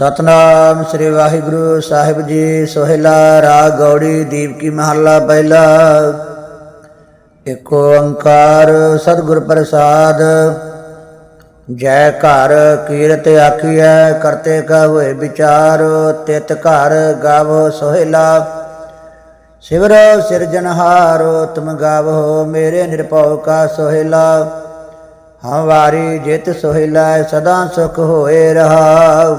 ਸਤਨਾਮ ਸ੍ਰੀ ਵਾਹਿਗੁਰੂ ਸਾਹਿਬ ਜੀ, ਸੋਹਿਲਾ ਰਾਗ ਗੌੜੀ ਦੀਪਕੀ ਮਹੱਲਾ ਪਹਿਲਾ। ਏਕ ਓੰਕਾਰ ਸਤਿਗੁਰ ਪ੍ਰਸਾਦ, ਜੈ ਘਰ ਕੀਰਤ ਆਖੀਐ, ਕਰਤੇ ਕਾ ਹੋਏ ਵਿਚਾਰ, ਤਿਤ ਘਰ ਗਾਵੋ ਸੋਹਿਲਾ। ਸਿਵਰ ਸਿਰਜਨਹਾਰੋ ਤੁਮ ਗਾਵੋ ਮੇਰੇ ਨਿਰਭਉ ਕਾ ਸੋਹਿਲਾ। ਹਵਾਰੀ ਜਿਤ ਸੋਹਿਲਾ, ਸਦਾ ਸੁਖ ਹੋਏ ਰਹਾਉ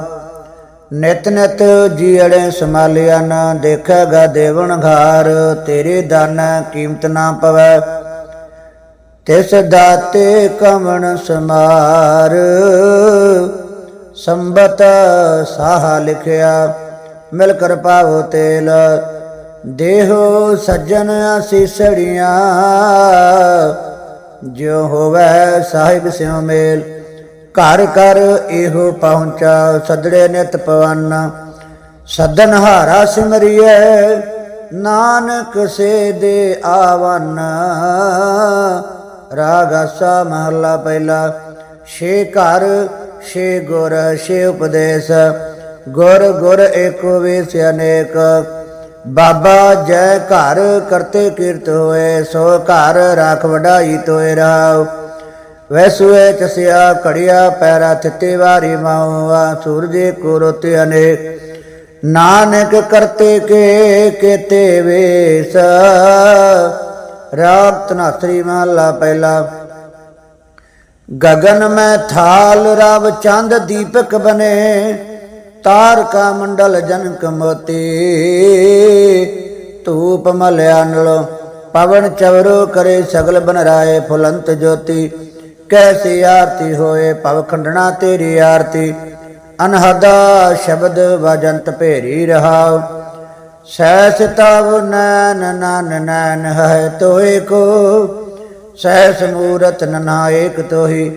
ਨਿਤ ਨਿਤ ਜੀੜੇ ਸਮਾਲਿਆ ਨਾ ਦੇਖੇਗਾ ਦੇਵਨ ਘਾਰ, ਤੇਰੇ ਦਾਨ ਕੀਮਤ ਨਾ ਪਵੈ। ਤਿਸ ਦਾਤੇ ਕਮਣ ਸਮਾਰ ਸੰਬਤ ਸਾਹ ਲਿਖਿਆ। ਮਿਲ ਕਰ ਪਾਵੋ ਤੇਲ, ਦੇਹੋ ਸੱਜਣ ਅਸੀਸੜੀਆਂ ਜਿਉ ਹੋਵੇ ਸਾਹਿਬ ਸਿਉ ਮੇਲ। ਘਰ ਘਰ ਇਹੋ ਪਹੁੰਚਾ ਸਦੜੇ ਨਿਤ ਪਵਨ। ਸਦਨ ਹਾਰਾ ਸਿਮਰਿਐ ਨਾਨਕ ਸੇ ਦੇ ਆਵਨ। ਰਾਗ ਆਸਾ ਮਹੱਲਾ ਪਹਿਲਾ, ਛੇ ਘਰ, ਛੇ ਗੁਰ, ਛੇ ਉਪਦੇਸ਼। ਗੁਰ ਗੁਰ ਏਕੋ ਵੇਸ ਅਨੇਕ। ਬਾਬਾ ਜੈ ਘਰ ਕਰਤੇ ਕੀਰਤ ਹੋਏ, ਸੋ ਘਰ ਰਾਖ ਵਡਾਈ ਤੋਏ ਰਾਓ। ਵੈਸੂਏ ਚਸਿਆ, ਘੜਿਆ, ਪੈਰਾ ਥਿੱਤੇ ਵਾਰੀ ਮਾਉਆ ਸੂਰਜੇ ਕੋ ਅਨੇਕ। ਨਾਨਕ ਕਰਤੇ ਕੇ ਕੇਤੇ ਵੇਸ। ਰਾਮ ਤਨਾਸਰੀ ਮਹਲਾ ਪਹਿਲਾ। ਗਗਨ ਮੈਂ ਥਾਲ, ਰਵ ਚੰਦ ਦੀਪਕ ਬਨੇ। ਤਾਰਕਾ ਮੰਡਲ ਜਨਕ ਮੋਤੀ। ਧੂਪ ਮਲਿਆ ਨਲੋ, ਪਵਨ ਚਵਰੋ ਕਰੇ ਸਗਲ ਬਨਰਾਏ ਫੁਲੰਤ ਜੋਤੀ। ਕੈਸੀ ਆਰਤੀ ਹੋਏ ਭਵ ਖੰਡਣਾ ਤੇਰੀ ਆਰਤੀ। ਅਨਹਦਾ ਸ਼ਬਦ ਵਜੰਤ ਭੇਰੀ ਰਹਾਉ। ਸਹਿਸ ਤਵ ਨੈਨ ਨਨ ਨੈਨ ਹੈ ਤੋਏ ਕੋ। ਸਹਿਸ ਮੂਰਤ ਨਨਾਇਕ ਤੋਹੀ।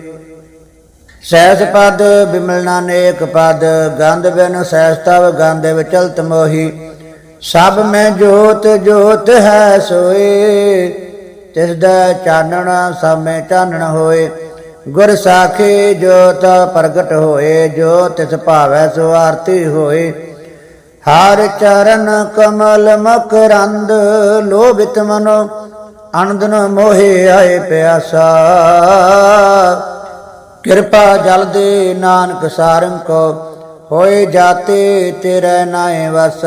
ਸਹਿਸ ਪਦ ਬਿਮਲ ਨਾਨੇਕ ਪਦ। ਗੰਧ ਬਿਨ ਸਹਿਸ ਤਵ ਗੰਧ ਵਿਚਲਤ ਮੋਹੀ। ਸਭ ਮੈਂ ਜੋਤ ਜੋਤ ਹੈ ਸੋਏ। ਤਿਸ ਦਾ ਚਾਨਣ ਸਮੇ ਚਾਨਣ ਹੋਏ। ਗੁਰ ਸਾਖੀ ਜੋਤ ਪ੍ਰਗਟ ਹੋਏ ਜੋ ਤਿਸ ਭਾਵੈ ਸੋ ਆਰਤੀ ਹੋਏ। ਹਰ ਚਰਨ ਕਮਲ ਮਕਰੰਦ ਲੋਭਿਤ ਮਨੋ ਅਨੰਦਨ ਮੋਹਿ ਆਏ ਪਿਆਸਾ। ਕਿਰਪਾ ਜਲ ਦੇ ਨਾਨਕ ਸਾਰੰ ਕੋ, ਹੋਏ ਜਾਤੇ ਤੇਰੇ ਨਾਏ ਵਸ।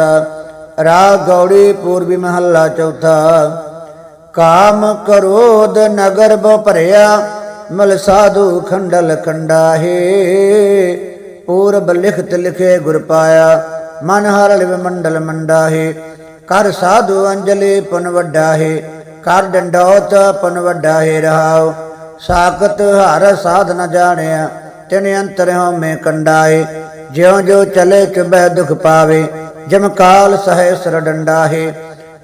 ਰਾਗ ਗੌੜੀ ਪੂਰਬੀ ਮਹੱਲਾ ਚੌਥਾ। ਕਾਮ ਕਰੋਧ ਨਗਰ ਬੋ ਭਰਿਆ, ਮਲ ਸਾਧੂ ਖੰਡਲ ਖੰਡਾਹੇ। ਪੂਰਬ ਲਿਖਤ ਲਿਖੇ ਗੁਰ ਪਾਇਆ, ਮਨ ਹਰ ਲਿਵ ਮੰਡਲ ਮੰਡਾਹੇ। ਕਰ ਸਾਧੂ ਅੰਜਲੀ ਪੁਨ ਵੱਡਾਹੇ ਕਰ ਡੰਡੋਤ ਪਨ ਵੱਡਾ ਹੈ ਸਾਖਤ ਹਰ ਸਾਧ ਨ ਜਾਣਿਆ, ਤਿਨ ਅੰਤਰ ਹਉਮੈ ਕੰਡਾਏ ਜਿਉ ਜੋ ਚਲੇ ਚੁਬੈ ਦੁਖ ਪਾਵੇ, ਜਮ ਕਾਲ ਸਹਿ ਸਰ ਡੰਡਾ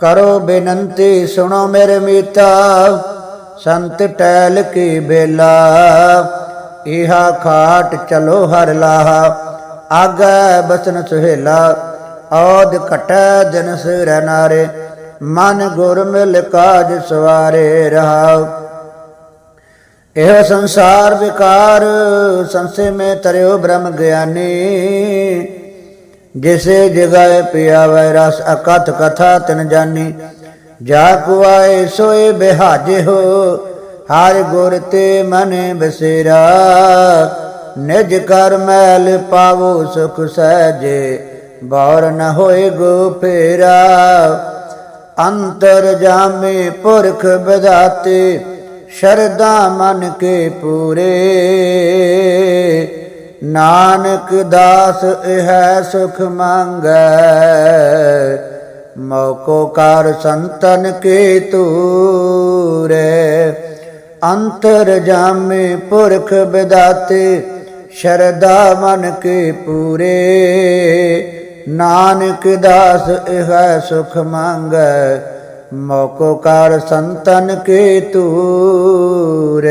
ਕਰੋ ਬੇਨੰਤੀ, ਸੁਣੋ ਮੇਰੇ ਮੀਤਾ। ਸੰਤ ਟੈਲ ਕੀ ਬੇਲਾ ਇਹਾ ਖਾਟ ਚਲੋ ਹਰ ਲਾਹਾ ਆਗੈ ਬਸਨ ਸੁਹੇਲਾ ਔਦ ਘਟੈ ਦਿਨ ਸਿਰ ਨਾਰੇ। ਮਨ ਗੁਰ ਮਿਲ ਕਾਜ ਸਵਾਰੇ ਰਹਾਉ ਇਹ ਸੰਸਾਰ ਵਿਕਾਰ, ਸੰਸੇ ਮੇ ਤਰਿਓ ਬ੍ਰਹਮ ਗਿਆਨੀ। ਜਿਸੇ ਜਗਾਏ ਪਿਆਵੈ ਰਸ ਅਕਥ ਕਥਾ ਤਿਨ ਜਾਨੀ। ਜਾ ਕੋ ਸੋਏ ਬਿਹਾਜੇ ਹੋ, ਹਰ ਗੁਰ ਤੇ ਮਨ ਬਸੇਰਾ। ਨਿਜ ਕਰ ਮੈਲ ਪਾਵੋ ਸੁਖ ਸਹਜੇ, ਬਾਰ ਨ ਹੋਏ ਗੋ ਫੇਰਾ। ਅੰਤਰ ਜਾਮੇ ਪੁਰਖ ਬਦਾਤੇ ਸ਼ਰਦਾ ਮਨ ਕੇ ਪੂਰੇ। ਨਾਨਕ ਦਾਸ ਇਹ ਸੁਖ ਮੰਗੈ, ਮੋਕੋ ਕਰ ਸੰਤਨ ਕੇ ਤੂਰੇ ਅੰਤਰ ਜਾਮੇ ਪੁਰਖ ਬਦਾਤੇ ਸ਼ਰਦਾ ਮਨ ਕੇ ਪੂਰੇ। ਨਾਨਕ ਦਾਸ ਇਹ ਸੁਖ ਮੰਗੈ, ਮੋਕੋ ਕਰ ਸੰਤਨ ਕੇ ਤੂਰੇ